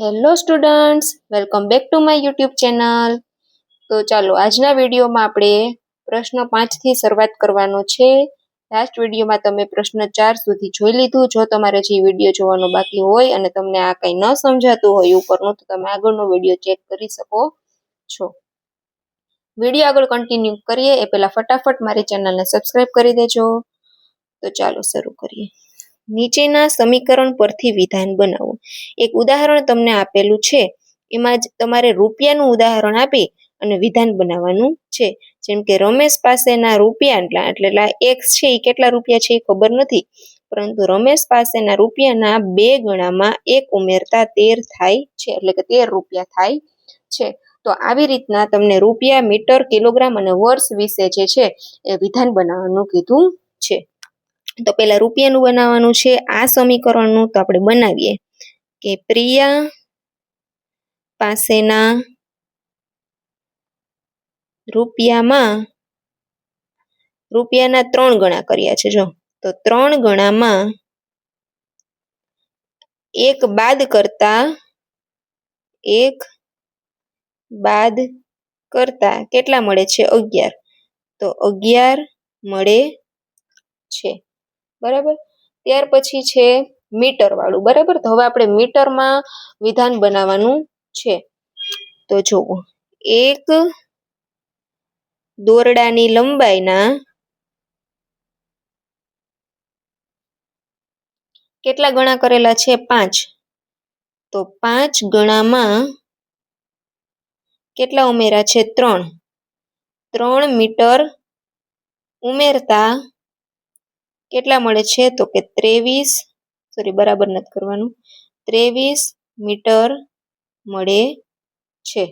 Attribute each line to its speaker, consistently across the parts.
Speaker 1: Hello students welcome back to my YouTube channel તો ચાલો, આજના વિડીયોમાં આપણે પ્રશ્ન પાંચથી શરૂઆત કરવાનો છે. લાસ્ટ વિડીયોમાં તમે પ્રશ્ન ચાર સુધી જોઈ લીધું. જો તમારે જે વીડિયો જોવાનો બાકી હોય અને તમને આ કંઈ ન સમજાતું હોય ઉપરનું, તો તમે આગળનો વીડિયો ચેક કરી શકો છો. વીડિયો આગળ કન્ટિન્યુ કરીએ. એ પહેલાં ફટાફટ મારી ચેનલને સબસ્ક્રાઈબ કરી દેજો. તો ચાલો, શરૂ કરીએ. નીચેના સમીકરણ પરથી વિધાન બનાવો. એક ઉદાહરણ તમને આપેલું છે. એમાં જ તમારે રૂપિયાનું ઉદાહરણ આપી અને વિધાન બનાવવાનું છે. જેમ કે રમેશ પાસેના રૂપિયા એટલા, એટલે એક્સ છે એ કેટલા રૂપિયા છે એ ખબર નથી. પરંતુ રમેશ પાસેના રૂપિયાના બે ગણામાં એક ઉમેરતા તેર થાય છે, એટલે કે તેર રૂપિયા થાય છે. તો આવી રીતના તમને રૂપિયા, મીટર, કિલોગ્રામ અને વર્ષ વિશે જે છે એ વિધાન બનાવવાનું કીધું છે. તો પહેલાં રૂપિયાનું બનાવવાનું છે, આ સમીકરણનું તો આપણે બનાવીએ કે પ્રિયા પાસેના રૂપિયામાં, રૂપિયાના ત્રણ ગણા કર્યા છે, જો. તો ત્રણ ગણામાં એક બાદ કરતા, એક બાદ કરતા કેટલા મળે છે? અગિયાર. તો અગિયાર મળે છે. બરાબર? ત્યાર પછી છે મીટર વાળું. બરાબર? તો હવે આપણે મીટરમાં વિધાન બનાવવાનું છે. તો જુઓ. એક દોરડાની લંબાઈના કેટલા ગણા કરેલા છે? પાંચ. તો પાંચ ગણામાં કેટલા ઉમેરા છે? ત્રણ. ત્રણ મીટર ઉમેરતા કેટલા મળે છે? તો કે ત્રેવીસ સોરી બરાબર નથી કરવાનું. ત્રેવીસ મીટર મળે છે.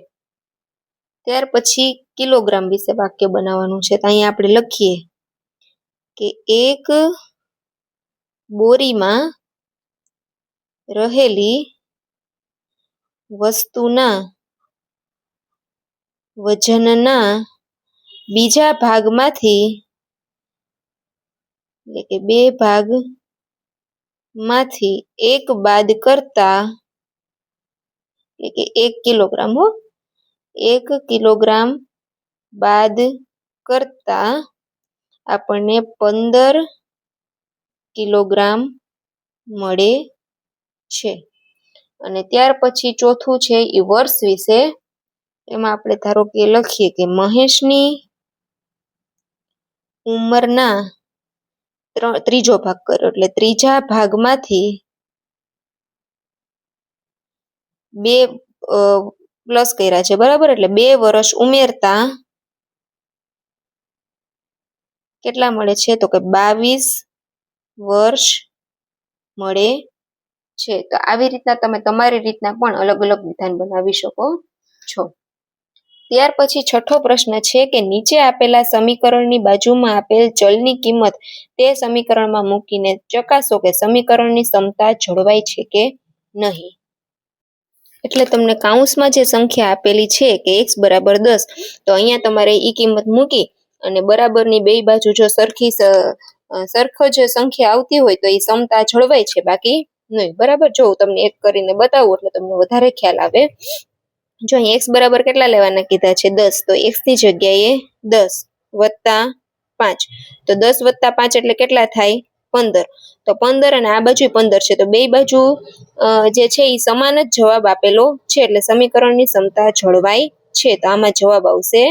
Speaker 1: ત્યાર પછી કિલોગ્રામ વિશે વાક્ય બનાવવાનું છે. તો અહીંયા આપણે લખીએ કે એક બોરીમાં રહેલી વસ્તુના વજનના બીજા ભાગમાંથી એટલે કે બે ભાગમાંથી એક બાદ કરતા એટલે કે એક કિલોગ્રામ હો. એક કિલોગ્રામ બાદ કરતા આપણને પંદર કિલોગ્રામ મળે છે. અને ત્યાર પછી ચોથું છે એ વર્ષ વિશે. એમાં આપણે ધારો કે લખીએ કે મહેશની ઉંમરના ત્રીજો ભાગ કર્યો. એટલે ત્રીજા ભાગમાંથી બે પ્લસ કર્યા છે. બરાબર? એટલે બે વર્ષ ઉમેરતા કેટલા મળે છે? તો કે બાવીસ વર્ષ મળે છે. તો આવી રીતના તમે તમારી રીતના પણ અલગ અલગ વિધાન બનાવી શકો છો. ત્યાર પછી છઠ્ઠો પ્રશ્ન છે કે નીચે આપેલા સમીકરણની બાજુમાં આપેલ ચલની કિંમત તે સમીકરણમાં મૂકીને ચકાસો કે સમીકરણની ક્ષમતા જળવાય છે કે નહીં. એટલે તમને કાઉન્સમાં જે સંખ્યા આપેલી છે કે એક્સ બરાબર દસ, તો અહીંયા તમારે એ કિંમત મૂકી અને બરાબરની બે બાજુ જો સરખી સરખો જ સંખ્યા આવતી હોય તો એ ક્ષમતા જળવાય છે, બાકી નહીં. બરાબર? જો હું તમને એક કરીને બતાવું એટલે તમને વધારે ખ્યાલ આવે. જો અહીં એક્સ બરાબર કેટલા લેવાના કીધા છે? દસ. તો એક્સની જગ્યાએ દસ વત્તા પાંચ. તો દસ વત્તા પાંચ એટલે કેટલા થાય? પંદર. તો પંદર અને આ બાજુ પંદર છે. તો બે બાજુ જે છે એ સમાન જ જવાબ આપેલો છે. એટલે સમીકરણની ક્ષમતા જળવાય છે. તો આમાં જવાબ આવશે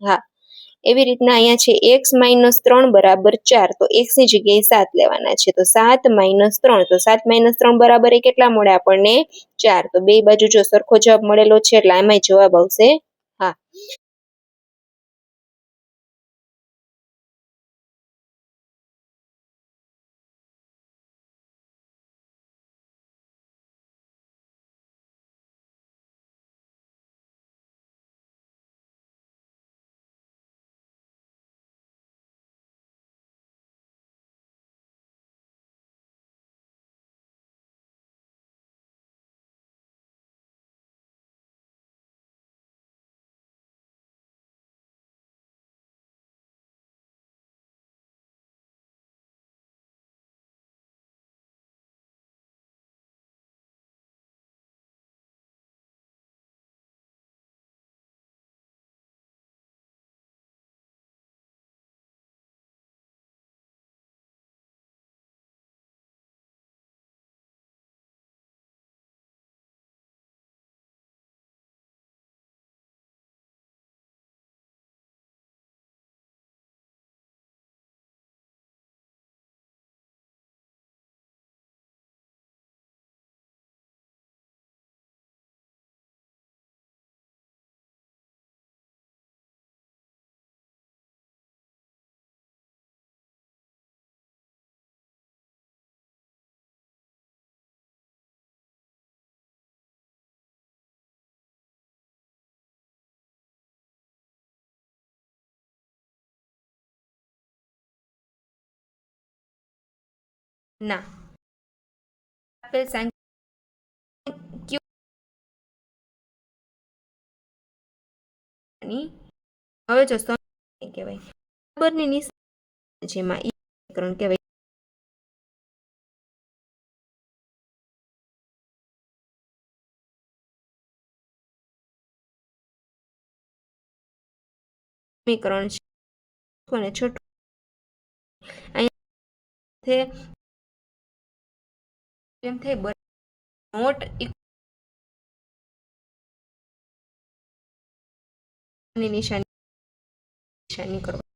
Speaker 1: હા. એવી રીતના અહીંયા છે, એક્સ માઇનસ ત્રણ બરાબર ચાર, તો એક્સની જગ્યાએ સાત લેવાના છે, તો સાત માઇનસ ત્રણ, તો સાત માઇનસ ત્રણ બરાબર એ કેટલા મળે આપણને ચાર, તો બે બાજુ જો સરખો જવાબ મળેલો છે, એટલે આમાંય જવાબ આવશે ના. આપેલ હવે જો કહેવાય. બરાબરની નિશાની જેમાં ઈ સમીકરણ કહેવાય. સમીકરણ છે. અને છઠ્ઠું અહીંયા એમ થાય નોટ નિશાની નિશાની કરવા.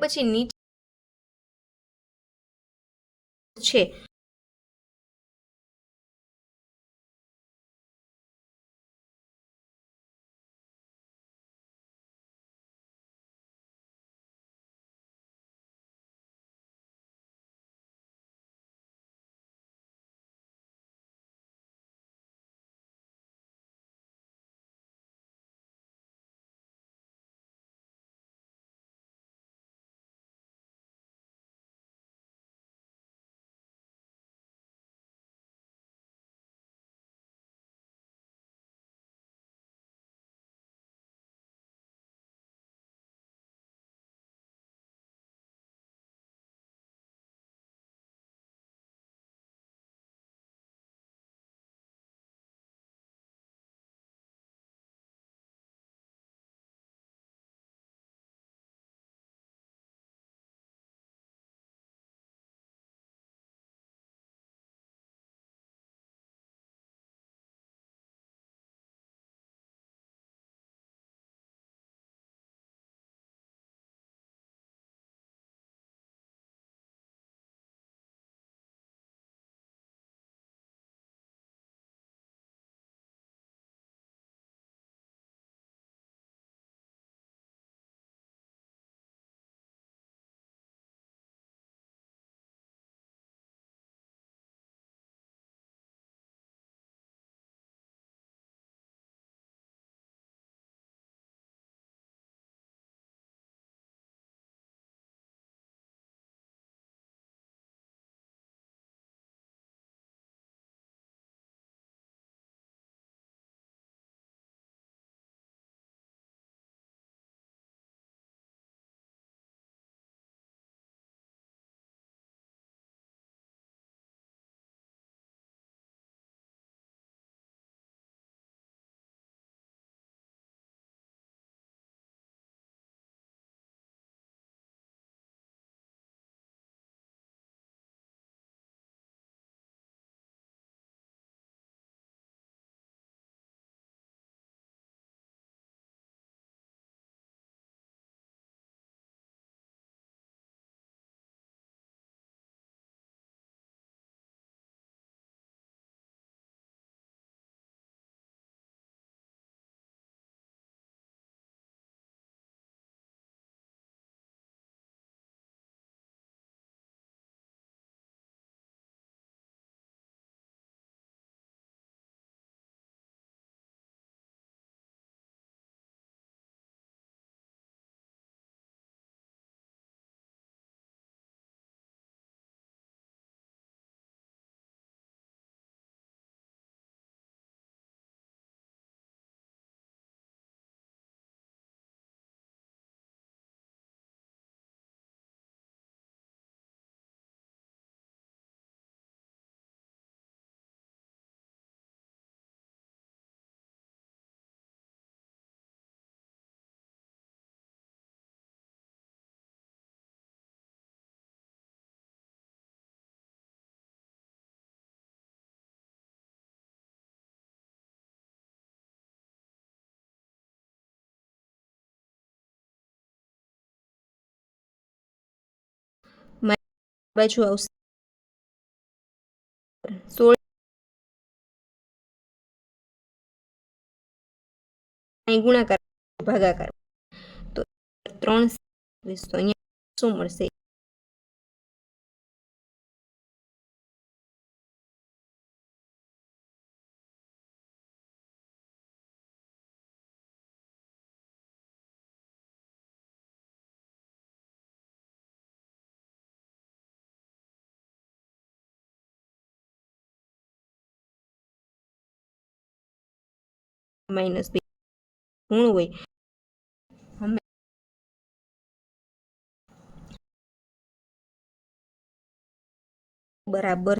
Speaker 1: પછી નીચે છે બાજુ આવશે. સોળ ગુણાકાર ભાગાકાર. તો ત્રણ તો અહીંયા શું મળશે? માઇનસ બે ગુણ હોય હમે બરાબર